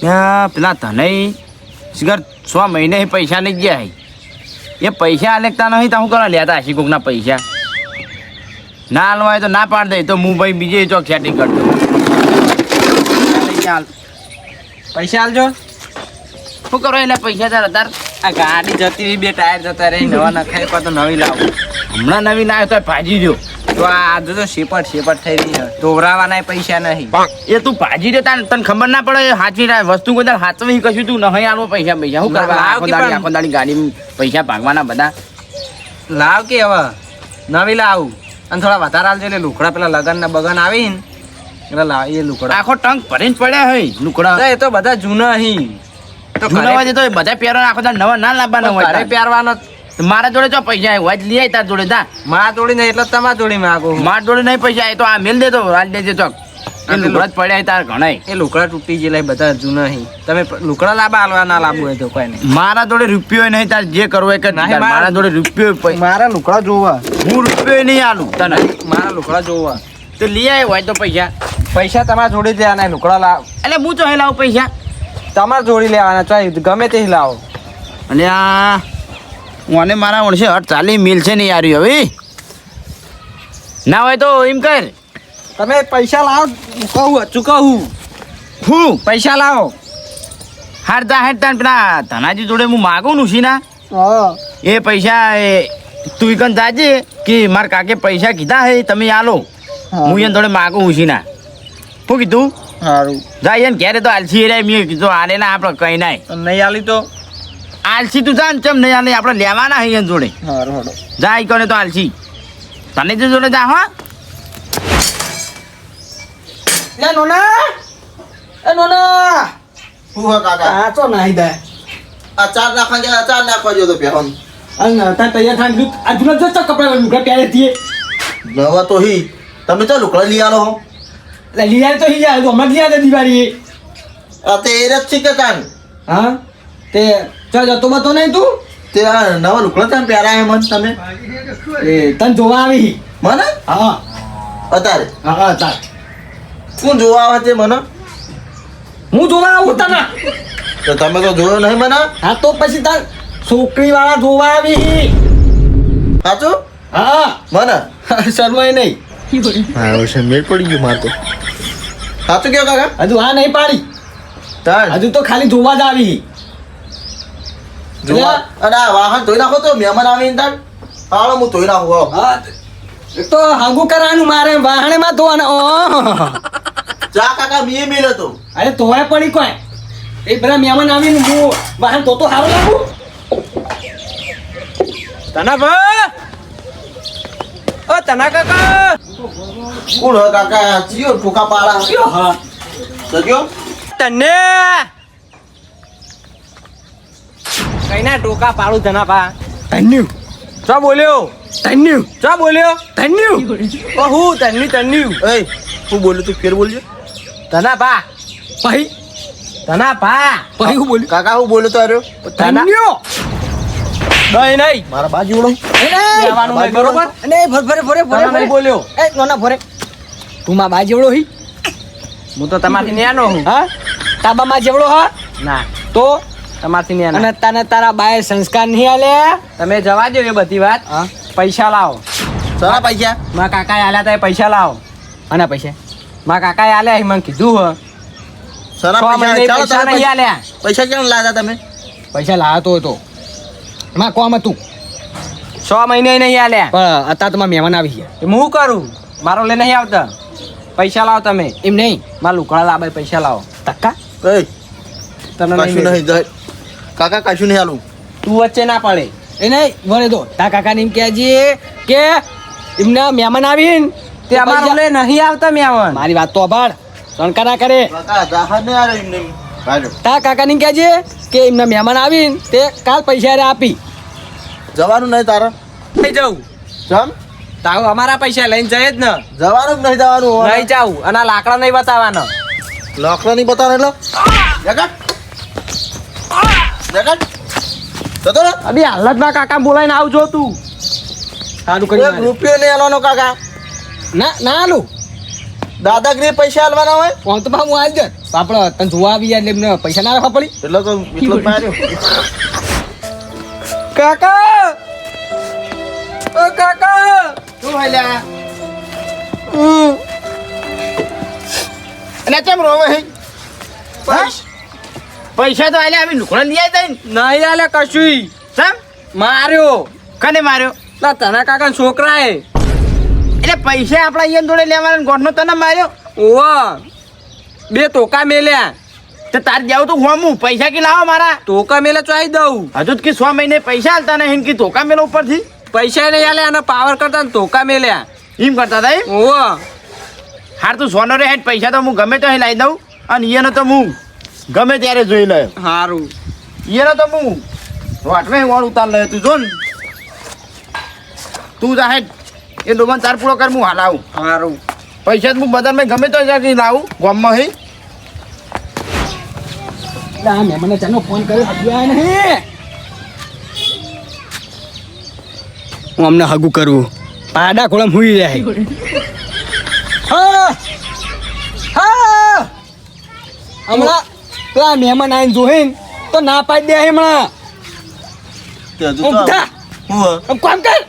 ત્યાં પેલા તને શિખર છ મહિને પૈસા નહીં ગયા હે. એ પૈસા આલેકતા નહીં તો હું કરવા લેતા હશે કોકના પૈસા? ના હાલવા તો ના પાડ દે તો હું ભાઈ બીજે ચોક સેટિંગ કરતો. પૈસા હાલજો શું કરો એટલે પૈસા તાર તાર આ ગાડી જતી રહી બે ટાયર જતા રહી નવા નખાય તો નવી લાવો. હમણાં નવી ના તો ભાજી દો તો આ તો શેપટ શેપટ થઈ રહી છે. ધોવરાવાના પૈસા નહીં. એ તું ભાજી દે તને ખબર ના પડે હાચવી રાખ વસ્તુ કોઈ હાચવી કશું તું નહીં આલવો પૈસા પૈસા. શું કરવા? લાવ આખો કે દાડી આખો દાડી ગાડી પૈસા ભાગવાના બધા. લાવ કે હવે. નવી લાવું. અને થોડા વધારે આલજો એટલે લુકડા પેલા લગન ના બગન આવી એટલે લાવ એ લુકડા આખો ટંક ભરીને જ પડ્યા હોય લુકડા એ તો બધા જૂના અહીં તો જૂના હોય તો બધા પહેરવાના આખો દાડ નવા ના લાવવાના હોય પહેરવાનો મારા જોડે જો પૈસા હોય જ લઈ તાર જોડે તા મારા જોડે નહીં એટલે તમારા જોડી માગો મારા જોડે નહીં પૈસા એ તો આ મેલ દેતો રાજ દેજે ચોક. એ લુકડા જ પડ્યા તાર ઘણાય. એ લુકડા તૂટી ગયેલા બધા જૂના અહીં તમે લુકડા લાંબા હાલવા ના લાવવું હોય તો કોઈ નહીં. મારા જોડે રૂપિયો નહીં તાર જે કરવો નહીં, મારા- જોડે રૂપિયો મારા લુકડા જોવા. હું રૂપિયો નહીં આલું તને. મારા લુકડા જોવા. તો લઈ આવ્યો હોય તો પૈસા. પૈસા તમારા જોડે જ લેવાના લુકડા લાવ એટલે હું તો લાવું પૈસા? તમારે જોડી લેવાના ચાહે ગમે તે લાવો. અને આ મને મારા ઓળશે. હટ ચાલી મિલ છે ને યાર હવે. ના હોય તો એમ કર. તમે પૈસા લાવો કહું ચૂકવું હું? પૈસા લાવો. હારતા હારતા પેલા ધનાજી જોડે હું માગું નું છી ના? એ પૈસા એ તું કન જાજે કે મારા કાકે પૈસા કીધા હે તમે આલો હું. એને થોડે માગું હું ના. શું કીધું? સારું જાય એને ઘેરે તો આલસી રે મેં કીધું આલે ના આપણે કઈ નાય નહીં આલી તો? આલસી તું જા ને ચમ નહીં આલે આપણે લેવાના હે એને જોડે. જાય કોને તો આલસી. તને જ જોડે જા હા. એ નોના એ નોના. શું હે કાકા? આ તો નહીં દે. આ ચાર નાખવા ગયા ચાર નાખવા જો તો પહેરન અંગ તા તૈયાર થાય દૂધ આ જુના જો તો કપડા લુગડા પહેરે દીએ નવા તો હી. તમે તો લુકડા લઈ આલો હો? એટલે આલ તો હી જાય તો હમણાં લીયા દે દિવાળી. આ તે એ કે કાન? હા? તે ચા જતો બતો નહીં તું? તે આ નવા લુકડા તમે પ્યારા એમ જ તમે. એ તને જોવા આવી મને? હા. અત્યારે? હા હા શું કોણ જોવા આવે છે મને? હું જોવા આવું તને. તો તમે તો જોયો નહીં મને? હા તો પછી તાર છોકરી વાળા જોવા આવી સાચું? હા. મને? શર્માય નહીં. હા છે મેળ પડી ગયું મારે તો. સાચું કયો કાકા? હજુ હા નહીં પાડી. તાર. હજુ તો ખાલી જોવા જ આવી જોવા અને આ વાહન ધોઈ નાખો તો મહેમાન આવીને તાર હાલો હું ધોઈ નાખું આવો હા તો હાગું કરવાનું મારે વાહણે માં ધોવાના. ઓહ. ચા કાકા મીએ મેળ હતો. અરે તોય પડી કોઈ? એ બધા મહેમાન આવીને હું વાહન તો તો સારું લાગુ તના ભા ઓ તના કાકા! કોણ હે કાકા? ચિયો ટૂંકા પાડા. હા. સગ્યો તને! કઈ ના ટોકા પાડું તના પા. તન્યુ ચો બોલ્યો? તન્યુ ચો બોલ્યો? તન્યુ ઓ હું તન્યુ ધન્યુ એ હું બોલું તું ફેર બોલજો. તના પા. પહી તના પા. પહી હું બોલું. કાકા હું બોલું તો અરે તન્યુ નહીં નહીં. મારા બાજુ ઉડો નહીં, બરોબર? અને ફરે ફરે ફરે ફરે. નહીં બોલ્યો. એ નોના ફરે. તું માં બાજુ જેવડો હી. હું? તો તમારી ન્યાનો હું. હા? તાબામાં જેવડો હા? ના. તો? તમારથી ન્યાનો અને તને તારા બાએ સંસ્કાર નહીં આલે? તમે જવા દો એ બધી વાત. પૈસા લાવો. સારા પૈસા? મારા કાકા આલ્યા તા પૈસા લાવો. અને પૈસા. મારા કાકાએ આલ્યા એ મને કીધું હ. સારા પૈસા નહીં આલ્યા. પૈસા કેમ લાવ્યા તમે? પૈસા લાવતો હતો. માં કોમ હતું. છ મહિને નહીં આલ્યા. પણ અત્યારે તમારા મહેમાન આવી ગયા. હું કરું? મારો લે નહીં આવતા. પૈસા લાવો તમે. એમ નહીં? મારા લુકડા લાવે પૈસા લાવો. ટક્કા. તમે તને નહીં નહીં જાય. કાકા કશું નહીં હાલું. તું વચ્ચે ના પડે. એ નહીં વળે દો. તા કાકાને એમ કહેજે કે એમના મહેમાન આવીને. તે અમારે લે નહીં આવતા મહેમાન. મારી વાત તો અભાળ. શણકા ના કરે. કાકા જહાજ નહીં આવે તા કાકાને કહેજે કે એમના મહેમાન આવીને તે કાલ પૈસા રે આપી. જવાનું નહીં તારા. નહીં જવું. જમ તાવ અમારા પૈસા લઈને જઈએ જ ને. જવાનું જ નહીં જવાનું નહીં જાવું. અને લાકડા નહીં બતાવવાના લાકડા નહીં બતાવવાના એટલે? જગત જતો ને. હાલતમાં કાકા બોલાઈને આવજો તું. સારું કરી રૂપિયો નહીં આલવાનો કાકા. ના ના આલું. દાદાગીરી પૈસા આલવાના હોય? ફોન તો હું આવી જ આપણે તને જોવા આવી જાય એમને પૈસા ના રાખવા પડી. એટલે તો એટલો માર્યો કાકા! ઓ કાકા! શું હાલ્યા? અને કેમ રોવે હે? હા? પૈસા તો આલ્યા આવી લુકડા લઈ આવી ને નહીં આલે કશું. સમ? માર્યો. કને માર્યો? ના તના કાકા છોકરાએ. એટલે પૈસા આપણા અહીંયા જોડે લેવાના ગોઠનો તને માર્યો? ઓવા બે તોકા મેલ્યા. તો તાર જાવ તો હોમું પૈસા કે લાવો મારા? તોકા મેલે ચોઈ દઉં. હજુ કે સો મહિને પૈસા હાલતા નહીં કે ધોકા મેલે ઉપરથી. પૈસા નહીં આલે અને પાવર કરતા તોકા મેલ્યા. એમ કરતા હતા? ઓવા હાર તું સોનો રે હેઠ પૈસા તો હું ગમે તો લાવી દઉં અને એનો તો હું. ગમે ત્યારે જોઈ લે સારું એને તો હું વાટવે વાળ ઉતાર લે તું જો ને તું જાહે એ ડોબન તાર પૂરો કર હું હાલ આવું. સારું પૈસા તો હું બજારમાં ગમે તો જાગી લાવું ગામમાં હી. આ ચાનો ફોન કર્યો હજુ નહીં. હું અમને હગું કરવું પાડા ખોળમ હુઈ જાય. હા. પેલા મહેમાન આવીને જોઈને તો ના પાડી દે હમણાં. કામ કર.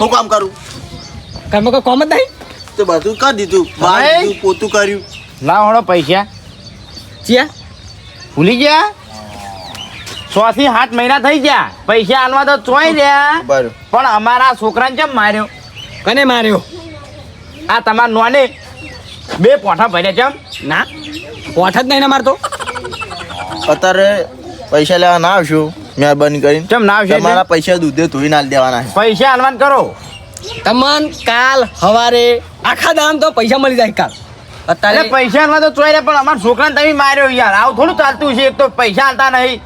હું કામ કરું? ઘરમાં કોઈ કોમ જ નહીં. તો બધું કરી દીધું. બહાર. દીધું, પોતું કર્યું. ના હોડો પૈસા. ચિયા. ભૂલી ગયા? સો થી સાત મહિના થઈ ગયા. પૈસા આનવા તો ચોઈ રહ્યા. બરાબર. પણ અમારા છોકરાને કેમ માર્યો? કને માર્યો? આ તમારા નોને બે પોઠા ભર્યા કેમ ના. પોઠા જ નહીં મારતો. અત્યારે પૈસા લેવા ના આવશો. મહેરબાની કરીને. કેમ ના આવશે? તમારા પૈસા દૂધે ધોઈ ના દેવાના પૈસા આલવાન કરો. તમન કાલ હવારે આખા દામ તો પૈસા મળી જાય કાલ. અત્યારે પૈસા આલવા તો ચોઈ રહ્યા પણ અમારા છોકરાને તમે માર્યો યાર. આવું થોડું ચાલતું છે એક તો પૈસા આલતા નહીં.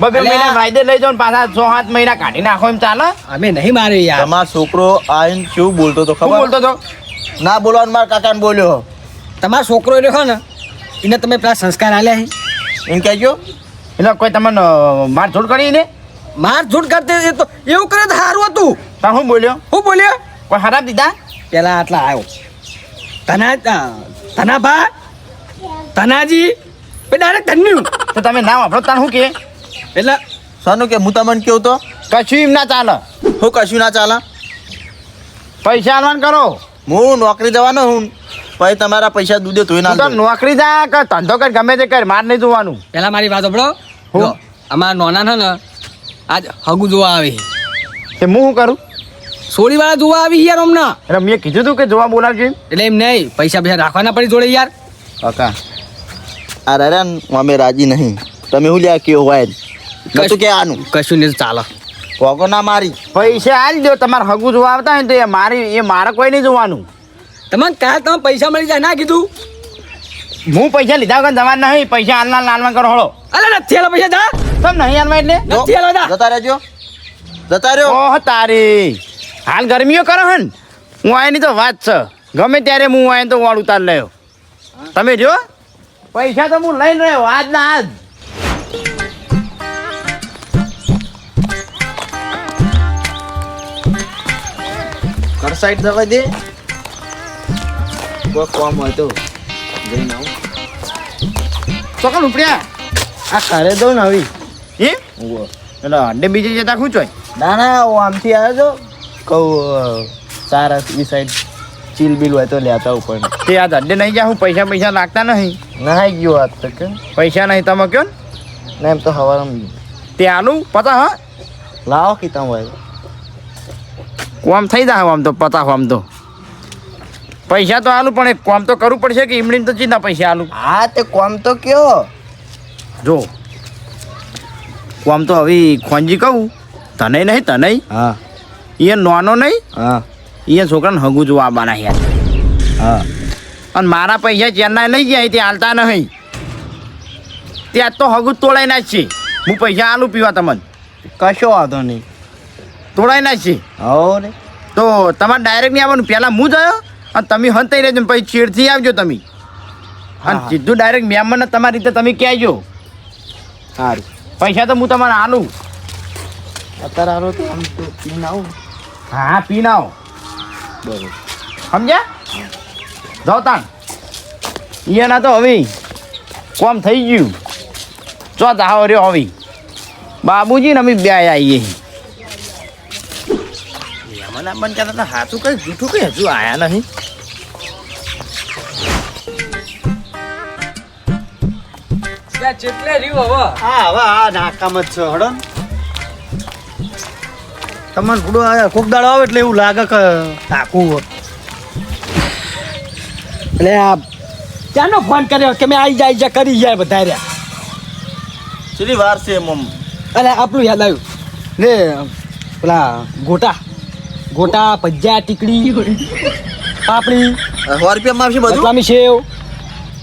બબે. મહિના વાયદે લઈ જાઉં ને પાછા છ સાત મહિના કાઢી નાખો એમ ચાલે. અમે નહીં માર્યો યાર. તમારો છોકરો આઈને શું બોલતો તો ખબર? બોલતો તો ના બોલવાનું મારા કાકાને બોલ્યો. તમારો છોકરો રહ્યો ને એને તમે પેલા સંસ્કાર આલ્યા છે? એમ કહેજો એટલે કોઈ તમને મારઝૂડ કરી ને? મારઝૂડ કરતી એ તો એવું કરે તો સારું હતું. તાર શું બોલ્યો? હું બોલ્યો? કોઈ ખરાબ દીધા? પેલા આટલા આવ્યો તના તના ભા તનાજી પે ડાયરેક્ટ ધન્યું. તો તમે ના વાપરો તાર શું કે? એટલે સાનું કે હું તમને કેવું તો? કશું એમ ના ચાલે. હું કશું ના ચાલે? પૈસા આલવાન કરો. હું નોકરી જવાનો હું. પછી તમારા પૈસા દૂધે ધોઈ ના. નોકરી જા કર ધંધો કર ગમે તે કર માર નહીં જોવાનું. પેલા મારી વાત સાંભળો. હું? અમારા નોના છે ને આજ હગુ જોવા આવે તે હું શું કરું? સોળી વાળા જોવા આવી યાર હમણાં એટલે મેં કીધું તું કે જોવા બોલાવજે એટલે એમ નહીં પૈસા પૈસા રાખવાના પડી જોડે યાર. કાકા આ અરે ને અમે રાજી નહીં. તમે શું લ્યા કેવું હોય કશું કે આનું? કશું નહીં ચાલો. કોકો ના મારી. પૈસા આલ દો તમારે હગુ જોવા આવતા હોય ને તો એ મારી એ મારે કોઈ નહીં જોવાનું. તમને કાલ તમે પૈસા મળી જાય ના કીધું? હું પૈસા લીધા વગર તમારે નહીં પૈસા હાલના લાલમાં કરો હળો. અરે નથી આલા પૈસા જા. તમ નહીં હાલવા એટલે? નથી આલા જા. જતા રહેજો. જતા રહ્યો. ઓહ તારી. હાલ ગરમીઓ કરો હન. હું આની તો વાત છે. ગમે ત્યારે હું આને તો વાળ ઉતાર લેયો તમે જો. પૈસા તો હું લઈને રહ્યો આજના આજ ઘર સાઈડ દવા દે. કોઈ કોમ હોય તો જઈને આવું. ચોકન ઉપડ્યા. આ ઘરે દઉં ને હવે એ એટલે અડે બીજે જતા શું ચોય? ના ના હું આમથી આવ્યો છો. કહું સારા એ સાઈડ ચીલ બિલ હોય તો લેતા ઉપર તે આજ અડે નહીં જા હું પૈસા પૈસા લાગતા નહીં. નહાઈ ગયો આજ તો કે. પૈસા નહીં તમે કયો ને? એમ તો હવારમાં તે આલુ? પતા હા? લાવો કીતા હોય. કોમ થઈ જાય આમ તો પતા આમ તો. પૈસા તો આલું પણ એક કોમ તો કરવું પડશે કે ઈમડીને તો ચીના પૈસા આલું? હા તે કોમ તો કયો. જો કોમ તો હવે ખોંજી કહું. તને નહીં તને હા. એ નાનો નહીં. હા. એ છોકરાને હગું જોવા આવવાના યાર. હા. અને મારા પૈસા ચેન્નાઈ લઈ ગયા તે હાલતા નહીં. ત્યાં તો હગું જ તોડાઈ નાખશે હું પૈસા આલું પીવા તમને. કશો વાંધો નહીં. તોડાઈ નાખશે હો તો તમારે ડાયરેક્ટ નહીં આવવાનું? પહેલાં હું જયો અને તમે હંતાઈ રહેજો પછી ચીડથી આવજો તમે. અને. સીધું ડાયરેક્ટ મહેમાનને તમારી રીતે તમે કહેજો સારું પૈસા તો હું તમારે આલું અત્યારે હારો તો આમ તો પીન આવું. હા પીને આવો. બરોબર. સમજ્યા? જાઓ તાણ. એના તો હવે કોમ થઈ ગયું. ચો દાહો રહ્યો હવે. બાબુજી ને અમે બે આવીએ મને મન કહેતા હતા હાથું કઈ જૂઠું કઈ હજુ આયા નહીં? ચેટલે રહ્યું હવે. હા હવે આ નાકામ જ છે હડો તમને થોડું આ કોક દાડો આવે એટલે એવું લાગે કે ટાકું એટલે આ ત્યાંનો ફોન કર્યો કે મેં આવી જાય જા કરી જાય બધા રહ્યા? કેટલી વાર છે મમ અરે આપણું યાદ આવ્યું. ને પેલા ગોટા. ગોટા પજ્જા ટીકડી પાપડી સો રૂપિયામાં આવશે બધું? સેવ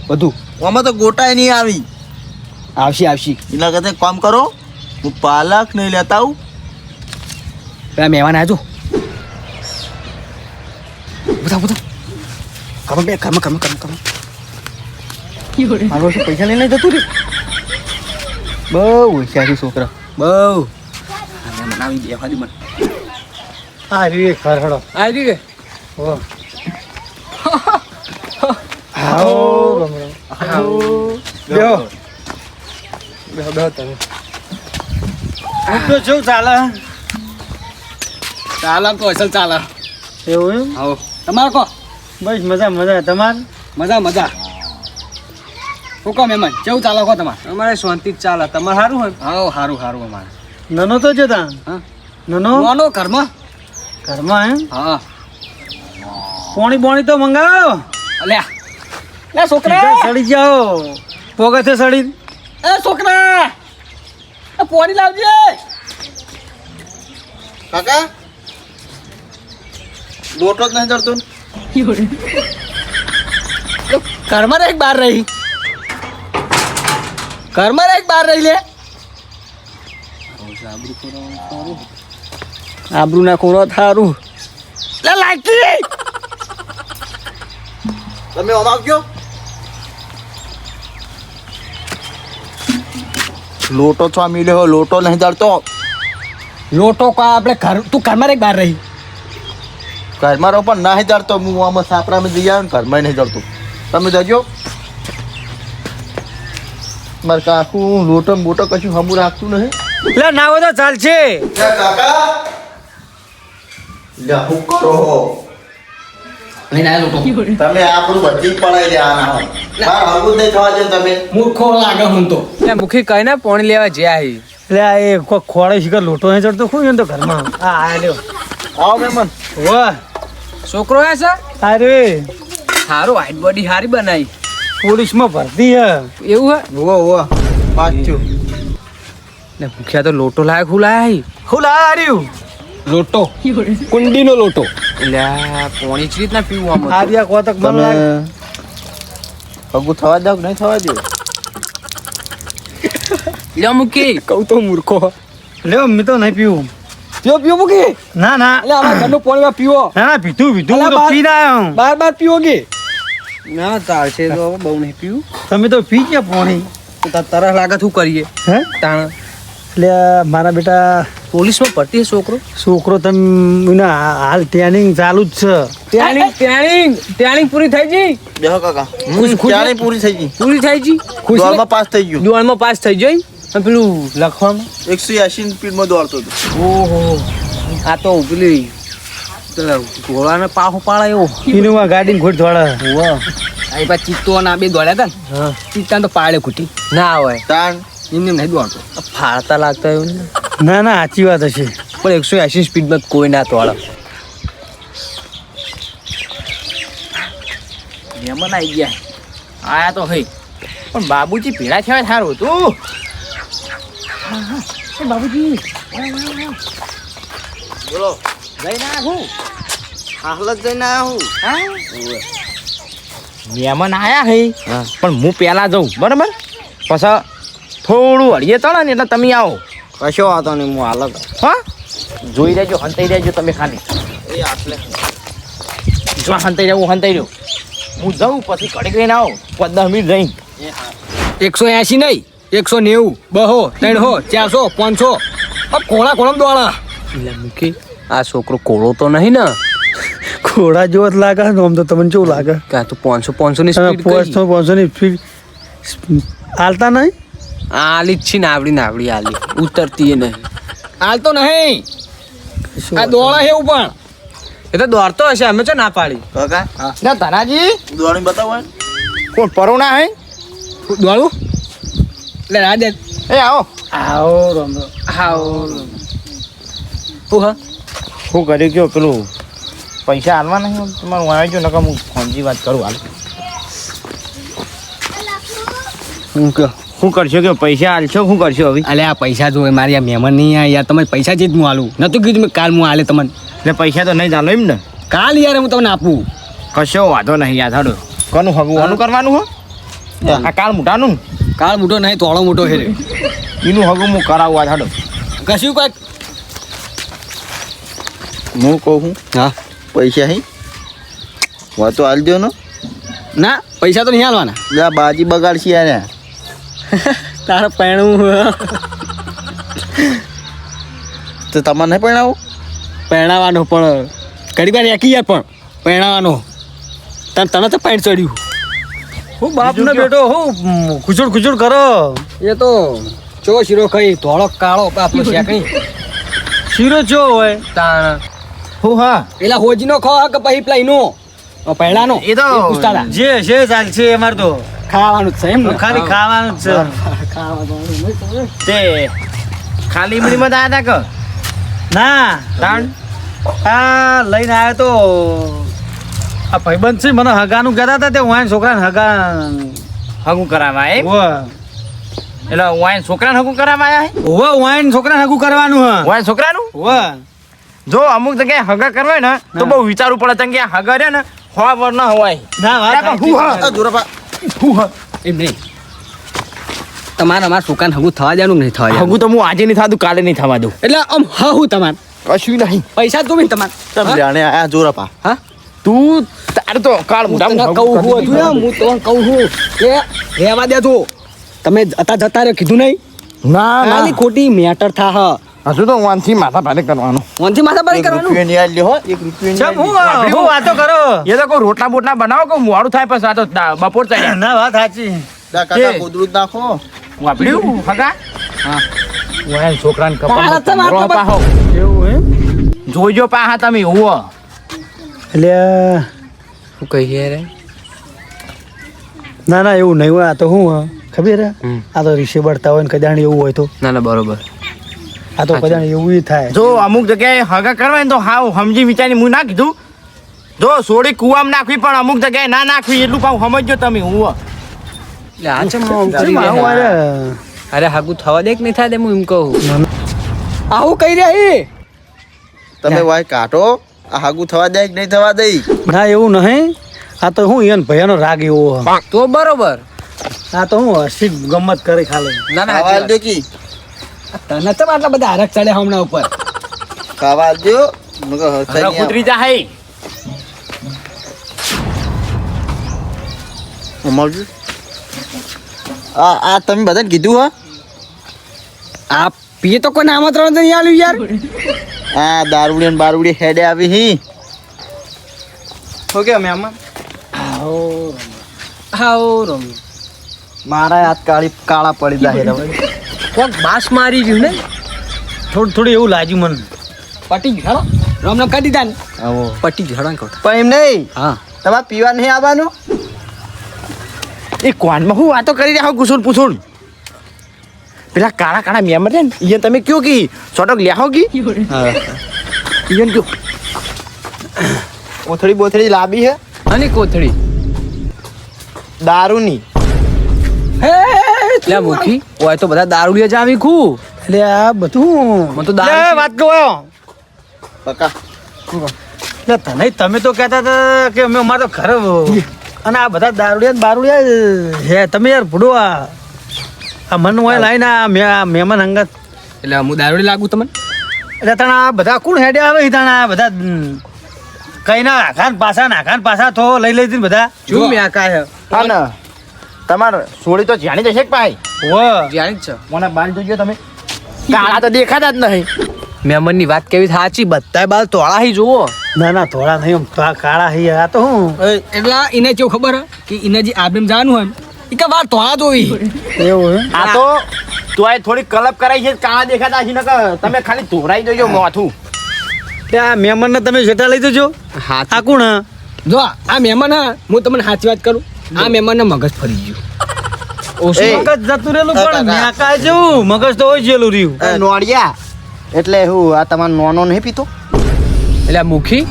બધું. આમાં તો ગોટા નહીં આવી. આવશે આવશે. એના કરતા કામ કરો હું પાલક નહીં લેતા આવું. પેલા મહેમાન આજો. બધા બધા કમ બે કમ કમ કમ કમ મારો શું પૈસા લઈને જતું રે બહુ હોશિયારી છોકરા. બહુ. મનાવી આવી દે ખાલી મને. હા. રે ખરડો આવી ગઈ આવો બેહો તમે તો શું ચાલે ચાલો અસલ ચાલો. એવું એમ? હો તમારે કહો બસ મજા મજા. તમાર? મજા મજા. શું કહો મહેમાન કેવું ચાલે કહો તમારે? અમારે શાંતિ જ ચાલે. તમારે સારું હોય? હા સારું સારું અમારે. નનો તો જતા? હા? નનો? કોનો ઘરમાં? ઘરમાં એમ? હા. પોણી બોણી તો મંગાવો અલ્યા. લે છોકરા! સડી જાઓ. છે સડી એ છોકરા! એ પોણી લાવજે! કાકા? લોટો જ નહીં ચડતો ઘરમાં રહી બહાર રહી? ઘરમાં રહી બહાર રહી લે? આબરૂ ના કોરો થારું. લે લાગી તમે ઓમ આવજો લોટો છો મિલ્યો લોટો નહીં ચડતો લોટો કા આપણે ઘર તું ઘરમાં રહી બહાર રહી. ઘરમાં રહો પણ નહીં ચડતો હું આમાં સાપરામાં જઈ આવ્યો ને ઘરમાં નહીં ચડતું તમે જજો. મારે કાકું લોટો મોટો કશું હમું રાખતું નહીં એટલે ના હોય તો ચાલશે. કાકા. હું કરો? લઈને આવ્યો લોટો તમે આપણું બધી પડાઈ દેવાના હોય. મારે હળવું નહીં થવા દે તમે. મૂર્ખો લાગે હું તો. એટલે મુખી કઈ ના પોણી લેવા જ્યાં આવી એટલે આ એ ખોળે શીખર લોટો નહીં ચડતો શું તો ઘરમાં? હા આ લ્યો. આવો મહેમાન. વાહ. છોકરો હે છે? અરે. સારું હાઈટ બોડી સારી બનાવી પોલીસમાં ભરતી હે. એવું હે? વો વો પાછું ને ભૂખ્યા તો લોટો લાયક હું લાય હું લાય લોટો. કુંડીનો લોટો. એટલે પોણી જ રીતના પીવું આમ. આર્યા કોતક મન લાગે પગું થવા દો નહીં થવા દો? લ્યો મુખી કહું તો મૂર્ખો. લ્યો મેં તો નહીં પીવું. પીવો પીવો મૂકી. ના ના. એટલે અમારા ઘરનું પોણીમાં પીવો. ના ના પીધું પીધું તો પી આવ્યો બાર બાર પીવો કે? ના ચાલશે તો બહુ નહીં પીવું. તમે તો પી ગયા પોણી. તો તરસ લાગે શું કરીએ? હે? તાણ. એટલે મારા બેટા પોલીસમાં ભરતી છે છોકરો? છોકરો તમે એને હાલ ટ્રેનિંગ ચાલુ જ છે. ટ્રેનિંગ ટ્રેનિંગ ટ્રેનિંગ પૂરી થઈ ગઈ? બેહો કાકા. ખુશ? પૂરી થઈ ગઈ. પૂરી થઈ ગઈ? દોડમાં પાસ થઈ ગયો. દોડમાં પાસ થઈ ગયો અને પેલું લખવામાં એકસો એસી સ્પીડમાં દોડતો હતો. ઓહો. આ તો પેલી પેલા ઘોડાને પાહો પાડે એવો. ઇનોવા ગાડી ઘોડ દોડે. વાહ આ પાછા ચિત્તો ના બે દોડ્યા હતા ને. ચિત્તા તો પાડે ખૂટી. ના હોય. તાણ એમને નહીં દોડતો. આ ફાળતા લાગતા એવું ને ના ના સાચી વાત હશે. પણ એકસો એસી સ્પીડમાં કોઈ ના તોડે. મહેમાન આવી ગયા. આયા તો હઈ પણ બાબુજી ભેળા થયા સારું હતું. બાબુજી. બોલો જઈ ના હું? હાલ જ જઈને હું. મહેમાન આયા હઈ પણ હું પહેલા જઉં. બરાબર? પછી થોડું હળીએ તળે ને એટલે તમે આવો. કશો વાતો નહીં હું અલગ હા? જોઈ રહેજો હંતાઈ રહેજો તમે ખાલી. એ આટલે. જો હંતાઈ રહ્યો હંતાઈ રહ્યો. હું જાઉં પછી કડક લઈને આવો. પંદર મિનિટ રહીને. એકસો એસી નહીં એકસો નેવું બહો ત્રણસો ચારસો પાંચસો. કોળા કોળમ દોડા. એટલે મૂકી. આ છોકરો કોળો તો નહીં ને. ઘોડા જેવો જ લાગે ને આમ તો તમને કેવું લાગે? કાં તો પાંચસો પાંચસો ની પાંચસો પાંચસો ની સ્પીડ. હાલતા નહીં? આલી જ છે નાવડી નાવડી આલી. ઉતરતી એ નહીં હાલતો નહીં. આ દોડા છે એવું પણ. એ તો દોડતો હશે અમે છે ના પાડી? કાકા ના ધનાજી દોડી બતાવો કોણ પરોણા હે? દોડું? એટલે રાજે એ આવો. આવો રમ હાઉ હું? હા શું કર્યું કયો પેલું. પૈસા હાલવા નહીં તમારું આવી નકર હું ફોનથી વાત કરું હાલ. હું કહો શું કરશો કે પૈસા હાલશો શું કરશો હવે? અલે આ પૈસા જો મારી આ મહેમાન નહીં આ યાર તમે પૈસા જ હું આલું. નતું કીધું મેં કાલ હું આલે તમને. એટલે પૈસા તો નહીં ચાલો એમ ને? કાલ યાર હું તમને આપું. કશો વાંધો નહીં યાદ હાડો. કોનું હગું? આનું કરવાનું હો? આ કાલ મોટાનું કાલ કાળ મોટો નહીં તોળો મોટો છે. એનું હગું હું કરાવું આ હાડો. કશું કાંઈક હું કહું હા? પૈસા હી? વાતો હાલ દો ને. ના પૈસા તો નહીં હાલવાના બાજી બગાડશી યાર. તારે પૈણું તો તમારે નહીં પહેણાવું પહેણાવાનું પણ ઘડી વાર એકી યાર પણ પહેણાવાનું તને તને તો પાણી ચડ્યું. હું બાપ ને બેટો હું ખુચુડ ખુચુડ કરો. એ તો ચો શીરો ખાઈ ધોળો કાળો આપણો શેકણી શીરો ચો હોય? તાણ. હું હા. પેલા હોજીનો ખો કે પછી પેલા પહેલાનો? એ તો પૂછતા હતા. જે છે ચાલશે અમારે તો. ખાવાનું જ છે એમ ખાલી ખાવાનું જ છે. ખાવાનું તે ખાલી ઈમડીમાં જ આયા તા ના. તાણ? આ લઈને આવ્યો તો. આ ભાઈબંધ છે મને હગાનું કહેતા હતા તે વાઈન છોકરાને હગા હગું કરાવવા એમ? એટલે વાઈન છોકરાને હગું કરાવવા આવ્યા હે? હોવે વાઈન છોકરાને હગું કરવાનું હ. વાઈન છોકરાનું? હોવે જો અમુક જગ્યાએ હગા કરવા ને તો બહુ વિચારવું પડે કે હગા રે ને હવા વર ના હોય. ના વાત હું હા. જોરાપા હું હા. એમ નહીં. તમારે અમારા સુકાન હગું થવા દેવાનું નહીં થવા હગું તો હું આજે નહીં થતું કાલે નહીં થવા દઉં. એટલે આમ હું તમારે. કશું નહીં. પૈસા જ જોવે તમારે. તમે જાણે આયા જોરાપા હા? તું તારે તો કાળ હું મોટા કહું છું હજુ એમ, હું તો કહું છું કે રહેવા દેજો. તમે હતા જતા રહ્યો કીધું નહીં? ના ના. ખોટી મેટર થા હ. હજુ તો વાનથી માથા ભારે કરવાનું. ઓનથી માથા એક કરવાનું? રૂપિયો ની આલી હો એક રૂપિયા ની હું હું વાતો કરો. એ તો કોઈ રોટલા બોટલા બનાવો કે મોડું થાય પછી આ તો દા- બપોર થાય. ના વાત સાચી. કાકા કે- નાખો. હું આપડ્યું હગા. હા. વાયન છોકરાને કપડા તો વાત કપાળ તો પાહો. એવું એમ? જોઈજો પાહા તમે હુઓ. એટલે શું કહીએ રે? ના ના એવું નહીં હોય. આ તો શું હ? ખબર હે? આ તો રીસે બળતા હોય ને કદાણ એવું હોય તો. ના ના બરોબર. આ તો કદાણ એવું થાય. જો અમુક જગ્યાએ હગા કરવા ને તો હા સમજી વિચારી હું ના કીધું. જો સોડી કુવામાં નાખવી પણ અમુક જગ્યાએ ના નાખવી એટલું પાછું સમજજો તમે રહ્યા? અરે, હાગુ થવા દે કે નહીં થાય હું એમ કહું. આવું કહી રહ્યા એ તમે વાય કાઢો. આ હાગુ થવા દે કે નહીં થવા દે? ના એવું નહીં. આ તો હું ઈયન ભયાનો રાગ એવો. હ. તો બરોબર. આ તો હું હસી ગમત કરે ખાલી. ના ના આલજો કી તને તો આટલા બધા હરખ ચડે હમણાં ઉપર. ખાવા દો નકર જા હઈ. આ આ તમે બધાને કીધું હા? આ પીએ તો કોઈ આમંત્રણ તો નહીં આવ્યું યાર. આ દારૂડી ને બારૂડી હેડે આવી હી. ઓકે આવો આવો રમ મારા હાથ કાળી કાળા પડી જાય કોક બાસ મારી ગયું ને? થોડું થોડું એવું લાગ્યું મને. પટી ગયો રમ રમ કરી દીધા ને? આવો. પટી જ હળંગ પણ એમ નહીં. હા. તમારે પીવા નહીં આવવાનું? એ કોનમાં હું વાતો કરી રહ્યા કુસુન પૂછુન. પેલા કાળા કાળા મેમર છે ને ઈયન તમે કયો કી? સોટક લ્યાહો કી? ઈયન કયો? કોથળી બોથળી લાબી હે? અને કોથળી? દારૂની. એટલે મુખી ઓય તો બધા દારૂ લે જાવી ખુ એટલે આ બધું. મને તો લે, દારૂ વાત કહો પકા. લે તને તમે તો કહેતા હતા કે અમે અમારો તો ઘર અને આ બધા દારૂડિયા ને બારૂડિયા હે તમે યાર ભૂડો આ. આ મન હોય લાઈને આ મે- આ મહેમાન અંગત એટલે હું દારૂડી લાગુ તમને? એટલે તને આ બધા કોણ હેડે આવે તને આ બધા કઈ ના નાખાન પાછા નાખાન પાછા તો લઈ લઈ ને બધા. જો મેં આ કાય હા ને. તમારે સોળી તો જાણી જશે કે ભાઈ? જાણી જ છે. મને બાલ જોજો તમે. કાળા તો દેખાતા જ નહીં. મહેમાનની વાત કેવી સાચી? બધા બાલ તોળા હી જુઓ. ના ના ધોળા નહીં તો કાળા હી આ તો હું? એટલે એને કેવું ખબર હે કે એને જે આબેમ જવાનું હોય ને ઈ કે વાર તોડા જોવી એવું આ તો તોય થોડી કલપ કરાઈ છે કાળા દેખાતા છે નકર તમે ખાલી ધોરાઈ દેજો મોથું ત્યાં ને તમે જેટા લઈ જજો. આ કોણ હે? જો આ મહેમાન હા હું તમને સાચી વાત કરું. આ મહેમાન મગજ ફરી ગયું. મગજ જતું રહેલું પણ ન્યાકા જેવું મગજ તો હોય જેલું રહ્યું. નોડિયા. એટલે હું આ તમારો નોનો નહીં પીતો? એટલે આ મુખી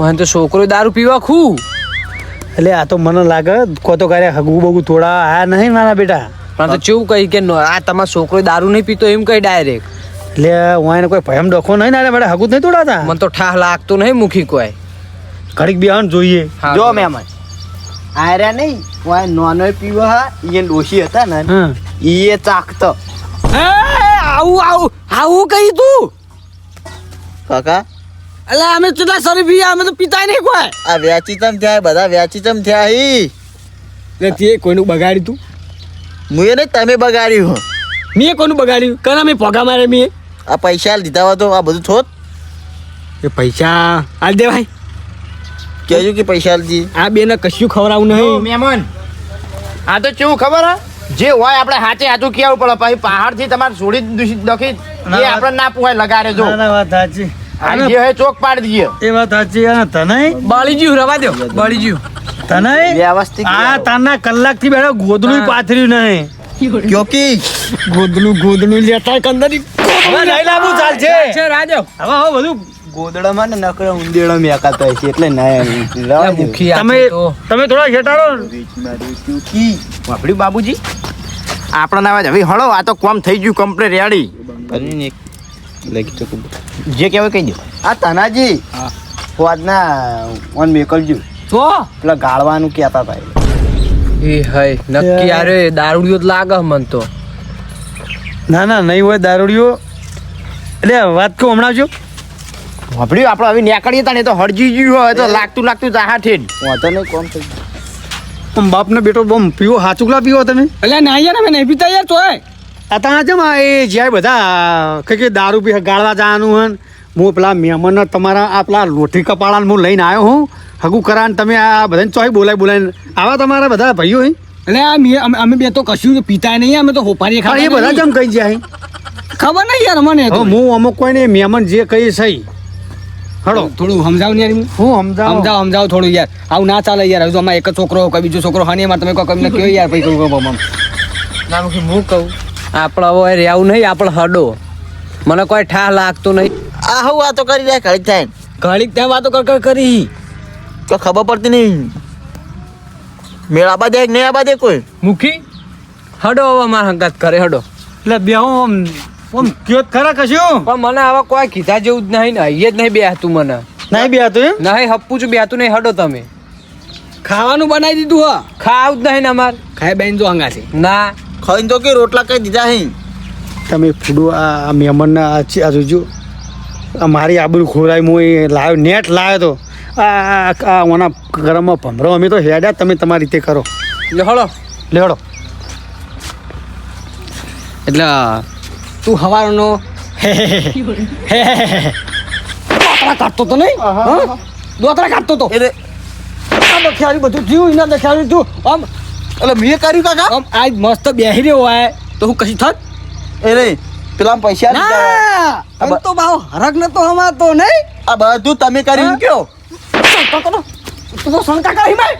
મને તો છોકરો દારૂ પીવા ખું. એટલે આ તો મને લાગે કો તો કાર્ય હગવું બગું થોડા આ નહીં મારા બેટા. પણ તો ચેવું કહી કે આ તમારો છોકરો દારૂ નહીં પીતો એમ કહી ડાયરેક્ટ એટલે હું એને કોઈ ભયમ ડખો નહીં ને મારે હગું જ નહીં તોડાતા મને તો ઠાહ લાગતું નહીં મુખી કોઈ. ઘડીક બિહાન જોઈએ. જો બરાબર. આર્યા નહીં હું આ નોનો પીવો હા ઈ ડોશી હતા ને હા. ઈ એ ચાખતો આવું આવું આવું કહી તું? કાકા? અલા અમે કેટલા સરી પીએ અમે તો પીતાય નહીં કોઈ. આ વ્યાચી ચમ થયા બધા વ્યાચી ચમ થયા હી. એટલે તે કોઈનું બગાડ્યું તું? મુએ નહીં તમે બગાડ્યું મેં કોઈનું બગાડ્યું? કના મેં પોગા મારે મેં? આ પૈસા લીધા હોય તો આ બધું થોત. એ પૈસા આલ દે ભાઈ. કહેજો કે પૈસા લીધી આ બેને કશું ખવડાવું જો નહીં મહેમાન આ તો કેવું ખબર હા? જે હોય આપણે હાચે હાચું કેવું પડે પછી પહાડથી તમારે છોડી ના, એ આપણે ના પુવાય લગાડે જો. ના, ના, વાત સાચી. આજે જે ચોક પાડી દઈએ. એ વાત સાચી અને તને બાળીજી ગયું રવા દો. બાળીજી ગયું તને વ્યવસ્થિત આ તારના કલાકથી બેઠો ગોદડું પાથર્યું નહીં. ક્યોકી? ગોદલું ગોદલું લેતા કંદરી હવે લઈ ચાલશે. છે રાજો હવે હવે બધું ગોદડામાં ને નકરો ઉંદેડો મેકાતો હોય છે એટલે ના તમે તમે થોડા ઘેટાડો ક્યોકી બાબુજી. આપણા અવાજ હવે હળો આ તો કોમ થઈ ગયું કમ્પ્લેટ રેડી કરીને જે કહેવાય કહી દો. આ તનાજી. હોદના ઓન મેકલજુ તો? પેલા ગાળવાનું કહેતા હતા એ. હય નક્કી અરે દારૂડિયો જ લાગે મન તો. ના ના નહીં હોય દારૂડિયો. એટલે વાત કહું હમણાં જો. વાપડ્યું આપણે હવે નીકળીએ તા ને તો હળજી ગયું હોય તો લાગતું લાગતું ચાહા ઠેડ વાંધો નહીં કોમ થઈ આમ બાપને બેટો બમ પીવો હાચુકલા પીવો તમે? એટલે ના યાર અમે નહીં પીતા યાર તોય. આ ત્યાં છે એ જ્યાં બધા કઈ કઈ દારૂ પી ગાળવા જવાનું હન. હું પેલા મહેમાન તમારા આ પેલા લોઠી કપાળા હું લઈને આવ્યો હું. હગું કરાન તમે આ બધાને ચોય બોલાય બોલાય આવા તમારા બધા ભાઈઓ હી? એટલે આ મે- અમે- અમે બે તો કશું પીતા નહીં અમે તો હોપારી ખાવા એ બધા જમ કહી જાય ખબર નહીં યાર મને તો. હું અમુક કોઈ ને મહેમાન જે કહી સહી હળો. થોડું સમજાવ ને યાર હું. હું સમજાવ? સમજાવ સમજાવ થોડું યાર. આવું ના ચાલે યાર. હજુ આમાં એક જ છોકરો કોઈ બીજો છોકરો હા નહીં એમાં તમે કોઈ કમને કયો યાર પછી કહું કહું કહું. ના મુખી હું કહું. આપણે હવે રહેવું નહીં આપણે હડો. મને કોઈ ઠાહ લાગતું નહીં. આ હું વાતો કરી રહ્યા ઘડીક થાય. ઘડીક ત્યાં વાતો કર કર કરી. તો ખબર પડતી નહીં. મેળ આબા દે કે નહીં આબા દે કોઈ? મુખી? હડો હવે મારા હંગાત કરે હડો. એટલે બે હું આમ આમ કયો જ ખરા કશું? પણ મને આવા કોઈ કીધા જેવું જ નહીં ને અહીંયા જ નહીં બેહતું મને. નહીં બે હતું એમ? નહીં હપ્પું છું બેહતું નહીં હડો તમે. ખાવાનું બનાવી દીધું હા. ખાવ જ નહીં ને અમાર. ખાય બેન જો હંગા છે ના. ખાઈને તો કે રોટલા કઈ દીધા હે? તમે ફૂડો આ આ મહેમાનને આ જોજો. આ મારી આબરૂ ખોરાય હું એ લાવ્યો નેટ લાવ્યો તો. આ આ- ઓના ગરમમાં ભમરો અમે તો હેડ્યા તમે તમારી રીતે કરો. લે હળો. લેવડો એટલે તું હવારનો દોતરા કાઢતો તો નહીં? હા? દોતરા કાઢતો તો? એટલે દખ્યારી બધું જીવ એના દખ્યારી તું આમ એટલે મેં કર્યું કાકા? આમ આજ મસ્ત બેહી રહ્યો હોય. તો હું કશી થત? એટલે પેલા પૈસા ના! તો ભાવ હરક નતો હમાતો નહીં? આ બધું તમે કરી કયો? તો તું તો શંકા કરી મેં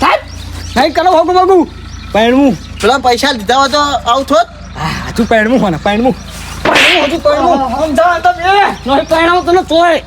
સાહેબ નહીં કરો હોગું બગું પૈણવું પેલા પૈસા લીધા હોય તો આવું થોત? હા તું પેણમું હોય પેણમું પૈણવું. પૈણવું હજુ પૈણવું. સમજા તમે નહીં પૈણાવ તને તોય.